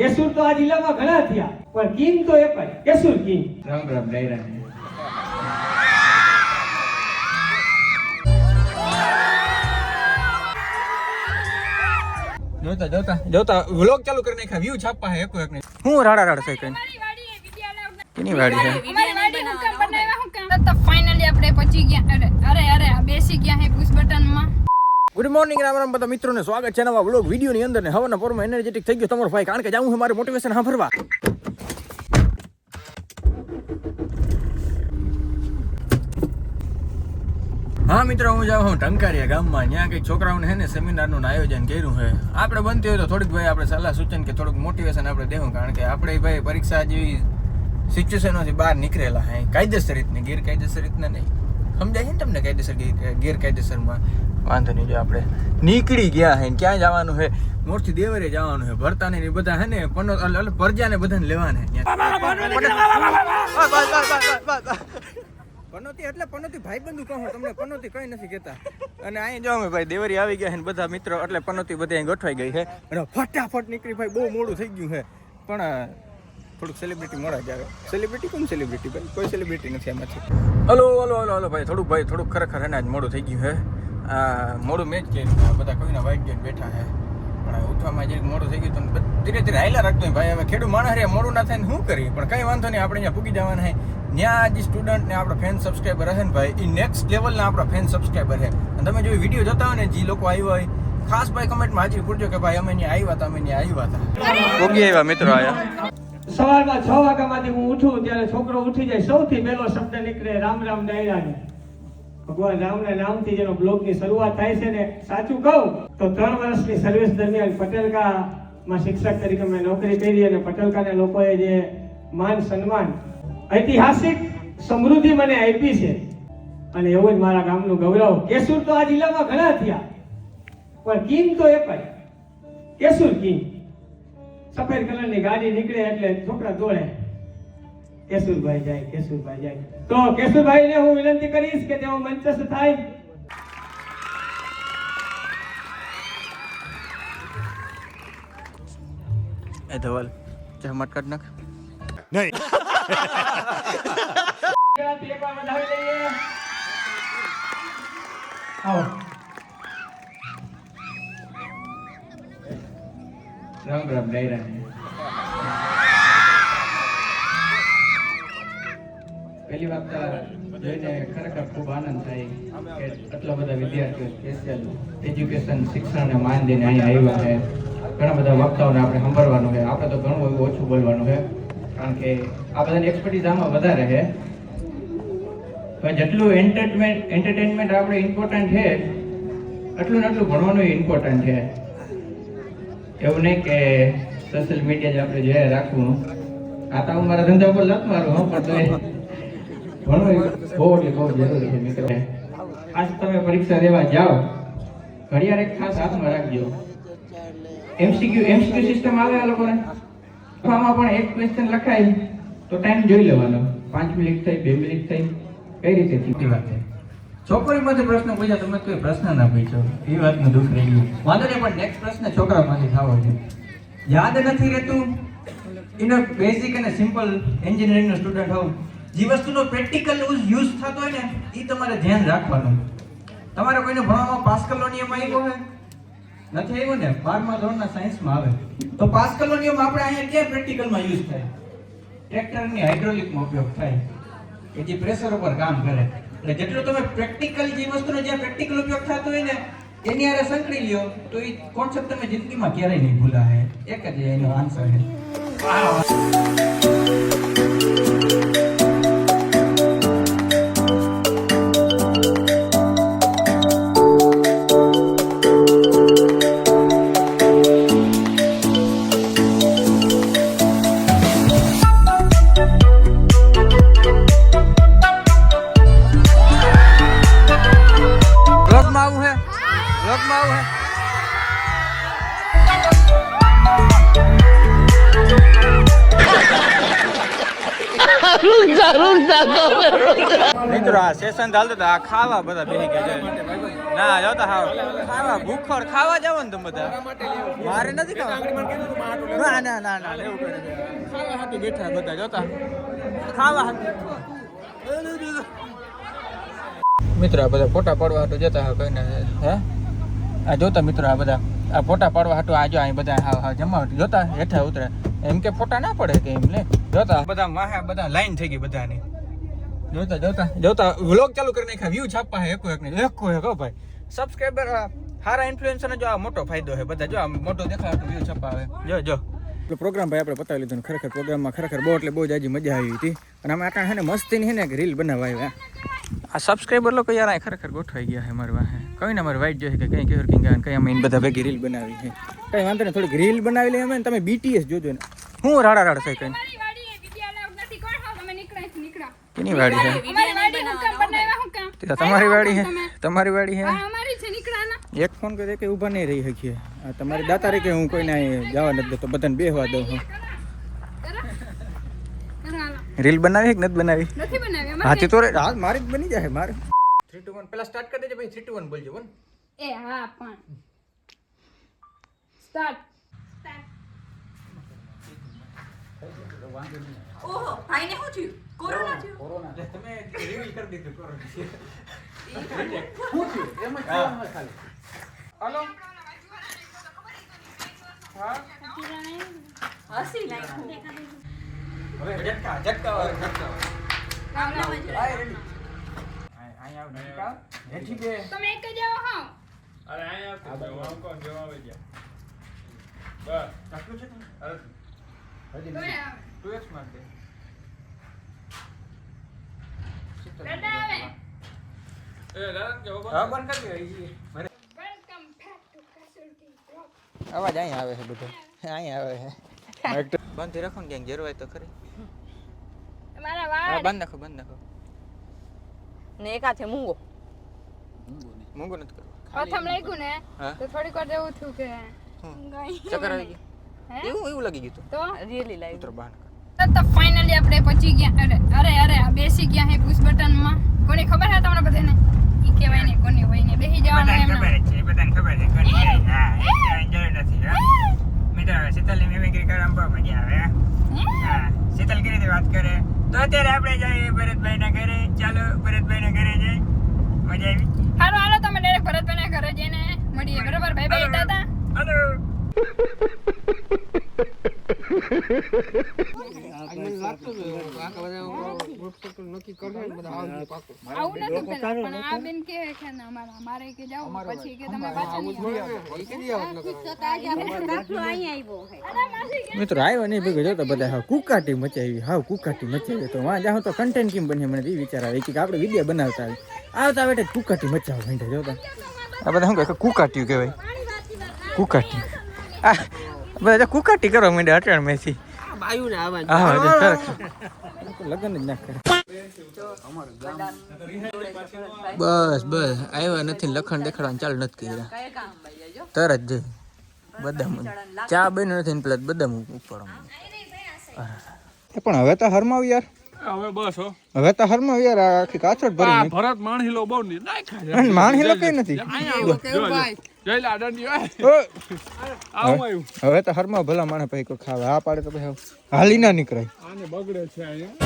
કેસુર તો આ જિલ્લામાં ઘણા થયા પણ કિંગ તો એક જ કેસુર કિંગ. રામ રામ ડાયરા જોતા જોતા જોતા વ્લોગ ચાલુ કરી નાખ્યા વ્યૂ છાપવા હે એક એક નહીં હું રાડા રાડ થઈ કઈ કેની વાડી છે. ફાઇનલી આપણે પહોંચી ગયા. અરે અરે અરે આ બેસી ગયા હે પુશ બટનમાં ગુડ મોર્નિંગ રામ રામ બધા મિત્રોને સ્વાગત છે નવા વ્લોગ વીડિયો ની અંદર ને હવાના પોરમાં એનર્જેટિક થઈ ગયો તમારો ભાઈ, કારણ કે જાઉં છે મારે મોટિવેશન સાંભળવા. હા મિત્રો, હું જાઉં હું ટંકારિયા ગામમાં. ત્યાં કંઈક છોકરાઓને હે ને સેમિનારનું આયોજન કર્યું છે. આપણે બનતી હોય તો થોડીક ભાઈ આપણે સલાહ સૂચન કે થોડુંક મોટિવેશન આપણે દેવું, કારણ કે આપણે ભાઈ પરીક્ષા જેવી સિચ્યુએશનોથી બહાર નીકળેલા હે કાયદેસર રીતની, ગેરકાયદેસર રીતના નહીં. સમજાય છે ને તમને કાયદેસર ગેરકાયદેસરમાં? વાંધો નહીં જો આપણે નીકળી ગયા હે ક્યાં જવાનું છે મોરથી દેવરે જવાનું છે ભરતાને ને બધા હે ને અલ- પરજાને બધાને લેવાના પનોતી એટલે પનોતી ભાઈબંધુ કહું તમને પનોતી કઈ નથી કહેતા. અને અહીં જો અમે ભાઈ દેવરી આવી ગયા છે બધા મિત્રો એટલે પનોતી બધી અહીં ગોઠવાઈ ગઈ છે અને ફટાફટ નીકળી ભાઈ બહુ મોડું થઈ ગયું છે પણ થોડુંક સેલિબ્રિટી મોડા જાવે સેલિબ્રિટી કોણ સેલિબ્રિટી ભાઈ? કોઈ સેલિબ્રિટી નથી એમાંથી. હલો હલો હલો હલો ભાઈ થોડુંક ભાઈ થોડુંક ખરેખર એને આજ મોડું થઈ ગયું આ મોડું મેચ કર્યું બધા કોઈના વાઈટ ગઈને બેઠા છે. પણ ઉઠવામાં જરીક મોડું થઈ ગયું તો ધીરે ધીરે હાઈલા રાખતો ભાઈ. હવે ખેડૂત માણસ રે મોડું ના થાય ને શું કરીએ? પણ કઈ વાંધો નહીં આપણે અહીંયા પૂગી જવાના છે. ત્યાં જે સ્ટુડન્ટ ને આપણા ફેન સબસ્ક્રાઈબર હે ને ભાઈ. એ નેક્સ્ટ લેવલના આપણા ફેન સબસ્ક્રાઈબર છે. અને તમે જો વીડિયો જોતા હોય ને જે લોકો આવ્યા હોય ખાસ ભાઈ કમેન્ટમાં હાજરી પૂરજો કે ભાઈ અમે અહીંયા આવ્યા હતા અમે અહીંયા આવ્યા હતા. પૂગી આવ્યા મિત્રો આયા. સવારમાં છ વાગ્યામાંથી હું ઉઠું ત્યારે છોકરો ઉઠી જાય સૌથી પહેલો શબ્દ નીકળે રામ રામ ડાયરાની. ભગવાન રામના નામથી જેનો બ્લોગની શરૂઆત થાય છે ને, સાચું કહું, તો ત્રણ વર્ષની સર્વિસ દરમિયાન પટેલકામાં શિક્ષક તરીકે મેં નોકરી કરી અને પટેલકાના લોકોએ જે માન સન્માન, ઐતિહાસિક સમૃદ્ધિ મને આપી છે. અને એવું જ મારા ગામનું ગૌરવ. કેસુર તો આ જિલ્લામાં ઘણા થયા, પણ કિંગ તો એક જ. કેસુર કિંગ સફેદ કલરની ગાડી નીકળે એટલે છોકરા દોડે. કેશુરભાઈ જાય કેશુરભાઈ જાય તો કેશુરભાઈને હું વિનંતી કરીશ કે તેઓ મંચસ્થ થાય એ ધવલ જમટ કાઢ નાખ ગુજરાતી એકવાર વધાવી લઈએ આવો રામ રામ ડાયરા પહેલી વાત જોઈને ખરેખર ખૂબ આનંદ થાય કે આટલા બધા વિદ્યાર્થીઓ સ્પેશિયલ એજ્યુકેશન શિક્ષણને માન દઈને અહીં આવ્યા છે. ઘણા બધા વક્તાઓને આપણે સાંભળવાનું છે. આપણે તો ઘણું એવું ઓછું બોલવાનું છે, કારણ કે આ બધાની એક્સપર્ટીઝ આમાં વધારે છે. પણ જેટલું એન્ટરટેનમેન્ટ એન્ટરટેનમેન્ટ આપણે ઇમ્પોર્ટન્ટ છે એટલું ને એટલું ભણવાનું ઇમ્પોર્ટન્ટ છે. એવું નહીં કે સોશિયલ મીડિયા જ આપણે જે રાખવું. આ તો હું મારા ધંધા ઉપર લત મારું પણ તોય એ બહુ એટલે બહુ જરૂરી છે મિત્રો આજ તમે પરીક્ષા દેવા જાઓ. ઘડિયાળ એક ખાસ હાથમાં રાખજો. એમસીક્યુ એમસીક્યુ સિસ્ટમ આવે આ લોકોને? આમાં પણ એક ક્વેશ્ચન લખાય. તો ટાઈમ જોઈ લેવાનો. પાંચ મિનિટ થઈ, બે મિનિટ થઈ. કઈ રીતે થતી વાત છે. છોકરીમાંથી પ્રશ્ન પૂછ્યા તમે કોઈ પ્રશ્ન ના પૂછો એ વાતનું દુઃખ રહી ગયું. વાંધો નહીં, પણ નેક્સ્ટ પ્રશ્ન છોકરામાંથી થવો છે. યાદ નથી રહેતું? એનો બેઝિક અને સિમ્પલ એન્જિનિયરિંગનો સ્ટુડન્ટ હોઉં. જે વસ્તુનો પ્રેક્ટિકલ યુઝ થતો હોય ને, એ તમારે ધ્યાન રાખવાનું. તમારે કોઈને ભણવામાં પાસ્કલનો નિયમ આવ્યો હોય? નથી આવ્યો ને? બારમા ધોરણના સાયન્સમાં આવે. તો પાસ્કલનો નિયમ આપણે અહીંયા ક્યાં પ્રેક્ટિકલમાં યુઝ થાય? ટ્રેક્ટરની હાઇડ્રોલિકમાં ઉપયોગ થાય. કે જે પ્રેશર ઉપર કામ કરે. એટલે જેટલું તમે પ્રેક્ટિકલ જે વસ્તુનો જ્યાં પ્રેક્ટિકલ ઉપયોગ થતો હોય ને, એની આરે સંકળી લ્યો, તો એ કોન્સેપ્ટ તમે જિંદગીમાં ક્યારેય નહીં ભૂલાય. એક જ એનો આન્સર છે. મિત્રો, આ સેશન ચાલતું હતું. આ ખાવા બધા બેસી ગયા છે. ના જોતા હાવ. ખાવા ભૂખોર ખાવા જાવ ને તમે બધા. મારે નથી ખાવા. ના ના ના ના એવું કરે ખાવા હાટુ બેઠા બધા જોતા ખાવા મિત્રો, આ બધા ફોટા પાડવા હાટુ જતા કઈ હે? આ જોતા મિત્રો આ બધા. આ ફોટા પાડવા હાટુ આ જો, અહીં બધા હા હા જમા જોતા, હેઠા ઉતરે. એમ કે ફોટા ના પડે કે એમ લે. જોતા. બધા માહે બધા લાઈન થઈ ગઈ બધાની. જોતા જોતા જોતા. વ્લોગ ચાલુ કરી નાખ્યા વ્યૂ છાપવા હે એકો એક ને એક એક ભાઈ. સબસ્ક્રાઇબર સારા ઇન્ફ્લુએન્સર જો આ મોટો ફાયદો છે બધા જો આ મોટો દેખાય તો વ્યૂ છપાવે જો જો. પ્રોગ્રામ ભાઈ આપણે પતાવી લીધો ખરેખર પ્રોગ્રામમાં ખરેખર બહુ એટલે બહુ જાજી મજા આવી હતી. અને અમે આટણ છે ને મસ્તીની છે ને રીલ બનાવવા આવ્યા. આ સબસ્ક્રાઇબર લોકો યાર આ ખરેખર ગોઠવાઈ ગયા છે મારી પાસે કઈ ને મારે વાઈટ જોઈએ કે કઈ કેવર કિંગ કઈ અમે બધા ભેગી રીલ બનાવી છે. કઈ વાંધો નહીં થોડીક રીલ બનાવી લઈએ અમે તમે બીટીએસ જોજો ને. હું રાડા રાડ કઈ છે નીકળ્યા કેની વાડી છે? અમારી તે તો તમારી વાડી છે. તમારી વાડી છે? અમારી એક ફોન કરે કે ઊભા નહીં રહી શકીએ. તમારી દાતા રે કે હું કોઈને જવા નથી દેતો બધાને બેહવા દઉં હું. રીલ બનાવી કે નથી બનાવી? નથી બનાવી હા અમારે તે તો રે- હા મારી જ બની જાય મારે. થ્રી ટુ વન પેલા સ્ટાર્ટ કરી દેજે ભાઈ થ્રી ટુ વન બોલજો વન એ હા પણ. સ્ટાર્ટ ઓહો ભાઈને શું થયું? કોરોના થયું? કોરોના. તમે રિવીલ કરી દીધું કોરોના. હાલો હસી નાખ્યું હવે ઝટકા ઝટકા વાળો, ઝટકા વાળો. ગામડામાં જ આય ready. આય- આય આવ, ઝટકા. હેઠી બે. તમે એક જ આવો હાવ ચાકુ છે ને? હજી તમે નહીં. આવે 2x માર દે. દાદા આવે હા, બંધ કરી દો, ઈ. ભરે. વેલકમ બેક ટુ કાસુલટી બ્લોગ અવાજ અહીંયા આવે છે બધો અહીંયા આવે છે બંધ રાખો ને ક્યાંક જરૂર હોય તો ખરી. મારા વાળ. બંધ નાખો બંધ નાખો. ને એક હાથે મૂંગો. મૂંગો નથી કરવો. પ્રથમ લાગ્યું ને તો થોડીક વાર એવું થયું કે ચક્કર આવી ગઈ. એવું એવું લાગી ગયું તો? રિયલી લાગ્યું. ઉતરો બહાર તો ફાઇનલી આપણે પહોંચી ગયા. અરે અરે અરે આ બેસી ગયા હે પુશ બટનમાં. કોને ખબર હે તમને બધાને? ઈ કહેવાય ને કોની હોય ને બેસી જવાનું એમને. છે બધાને ખબર છે કોની હા? એ નથી હો. મિત્રો શીતલની મિમિક્રી કરવા બહુ મજા આવે હા? શીતલ કેવી રીતે વાત કરે. તો અત્યારે આપણે જઈએ ભરતભાઈના ઘરે. ચાલો ભરતભાઈના ઘરે જઈ. મજા આવી? હાલો હાલો તમે ડાયરેક્ટ ભરતભાઈ ઘરે જઈને મળીએ. બરાબર? ભાઈ ભાઈ દાદા હલો. આવું નતું પેલા પણ આ બેન કે છે અમારા મારે કે જાવ પછી કે તમે પાછા નહીં આવો. અરે મિત્રો આવ્યો નહીં ભેગો જોતો બધા હા કુકાટી મચાવી હા કુકાટી મચાવી. તો વાં જાઉં તો કન્ટેન્ટ કેમ બને મને એ વિચાર આવે. કે આપણે વીડિયો બનાવતા આવે આવતા બેઠે કુકાટી મચાવ માંડે જોતા. આ બધા શું કહે કુકાટ્યું કહેવાય. કુકાટી. આ બધા કુકાટી કરવા માંડે અટાણ મેથી હા જો ખરેખર. લગન જ ના કરે. બસ બસ. આવ્યા નથી લખણ દેખાડવાનું ચાલુ નથી કર્યા. કયા કામ ભાઈ જો તરત જઈ બદામ ચા બન્યું નથી ને પેલા બદામ ઉપર પણ હવે તો હરમાવ યાર. હવે બસ હો. હવે તો હરમાવ યાર આખી કાચોટ ભરી ભરત માણહીલો બહુ નાખ્યા છે. માણસી લોકો નથી. હવે તો હરમાં ભલા માણે ભાઈ કોઈ ખાવે. આ પાડે તો ભાઈ હાલી ના નીકળાય. આને બગડે છે અહીંયા.